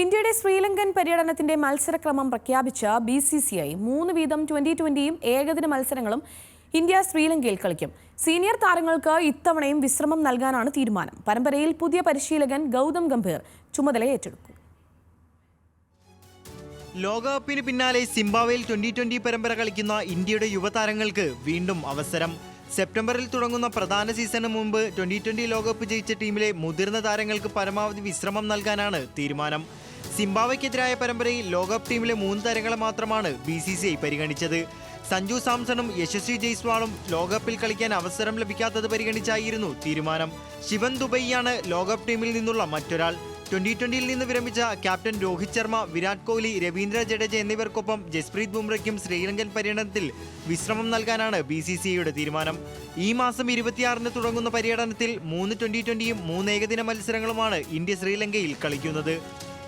ഇന്ത്യയുടെ ശ്രീലങ്കൻ പര്യടനത്തിന്റെ മത്സരക്രമം പ്രഖ്യാപിച്ച ബി സി സി ഐ മൂന്ന് വീതം ട്വന്റി ട്വന്റിയും ഏകദിന മത്സരങ്ങളും ഇന്ത്യ ശ്രീലങ്കയിൽ കളിക്കും. സീനിയർ താരങ്ങൾക്ക് ഇത്തവണയും വിശ്രമം നൽകാനാണ് തീരുമാനം. പരമ്പരയിൽ പുതിയ പരിശീലകൻ ഗൗതം ഗംഭീർ ചുമതല ഏറ്റെടുക്കും. ലോകകപ്പിന് പിന്നാലെ സിംബാവയിൽ ട്വന്റി ട്വന്റി പരമ്പര കളിക്കുന്ന ഇന്ത്യയുടെ യുവതാരങ്ങൾക്ക് വീണ്ടും അവസരം. സെപ്റ്റംബറിൽ തുടങ്ങുന്ന പ്രധാന സീസണിന് മുമ്പ് ട്വന്റി ട്വന്റി ലോകകപ്പ് ജയിച്ച ടീമിലെ മുതിർന്ന താരങ്ങൾക്ക് പരമാവധി വിശ്രമം നൽകാനാണ് തീരുമാനം. സിംബാബ്വെക്കെതിരായ പരമ്പരയിൽ ലോകകപ്പ് ടീമിലെ മൂന്ന് താരങ്ങളെ മാത്രമാണ് ബി സി സി ഐ പരിഗണിച്ചത്. സഞ്ജു സാംസണും യശസ്വി ജയ്സ്വാളും ലോകകപ്പിൽ കളിക്കാൻ അവസരം ലഭിക്കാത്തത് പരിഗണിച്ചായിരുന്നു തീരുമാനം. ശിവൻ ദുബൈയാണ് ലോകകപ്പ് ടീമിൽ നിന്നുള്ള മറ്റൊരാൾ. ട്വന്റി ട്വന്റിയിൽ നിന്ന് വിരമിച്ച ക്യാപ്റ്റൻ രോഹിത് ശർമ്മ വിരാട് കോഹ്ലി രവീന്ദ്ര ജഡേജ എന്നിവർക്കൊപ്പം ജസ്പ്രീത് ബുംറയ്ക്കും ശ്രീലങ്കൻ പര്യടനത്തിൽ വിശ്രമം നൽകാനാണ് ബി സി സി ഐയുടെ തീരുമാനം. ഈ മാസം ഇരുപത്തിയാറിന് തുടങ്ങുന്ന പര്യടനത്തിൽ മൂന്ന് ട്വന്റി ട്വന്റിയും മൂന്ന് ഏകദിന മത്സരങ്ങളുമാണ് ഇന്ത്യ ശ്രീലങ്കയിൽ കളിക്കുന്നത്.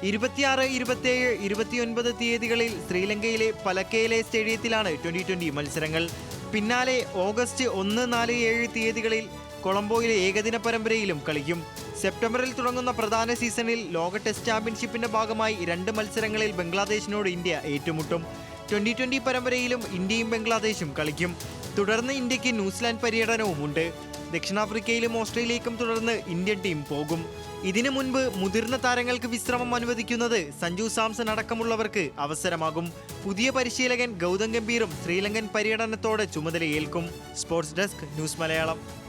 ഇരുപത്തിയാറ് ഇരുപത്തിയേഴ് ഇരുപത്തിയൊൻപത് തീയതികളിൽ ശ്രീലങ്കയിലെ പലക്കയിലെ സ്റ്റേഡിയത്തിലാണ് ട്വന്റി ട്വന്റി മത്സരങ്ങൾ. പിന്നാലെ ഓഗസ്റ്റ് ഒന്ന് നാല് ഏഴ് തീയതികളിൽ കൊളംബോയിലെ ഏകദിന പരമ്പരയിലും കളിക്കും. സെപ്റ്റംബറിൽ തുടങ്ങുന്ന പ്രധാന സീസണിൽ ലോക ടെസ്റ്റ് ചാമ്പ്യൻഷിപ്പിന്റെ ഭാഗമായി രണ്ട് മത്സരങ്ങളിൽ ബംഗ്ലാദേശിനോട് ഇന്ത്യ ഏറ്റുമുട്ടും. ട്വന്റി ട്വന്റി പരമ്പരയിലും ഇന്ത്യയും ബംഗ്ലാദേശും കളിക്കും. തുടർന്ന് ഇന്ത്യയ്ക്ക് ന്യൂസിലാൻഡ് പര്യടനവുമുണ്ട്. ദക്ഷിണാഫ്രിക്കയിലും ഓസ്ട്രേലിയക്കും തുടർന്ന് ഇന്ത്യൻ ടീം പോകും. ഇതിനു മുൻപ് മുതിർന്ന താരങ്ങൾക്ക് വിശ്രമം അനുവദിക്കുന്നത് സഞ്ജു സാംസൺ അടക്കമുള്ളവർക്ക് അവസരമാകും. പുതിയ പരിശീലകൻ ഗൗതം ഗംഭീറും ശ്രീലങ്കൻ പര്യടനത്തോടെ ചുമതലയേൽക്കും. Sports desk news Malayalam.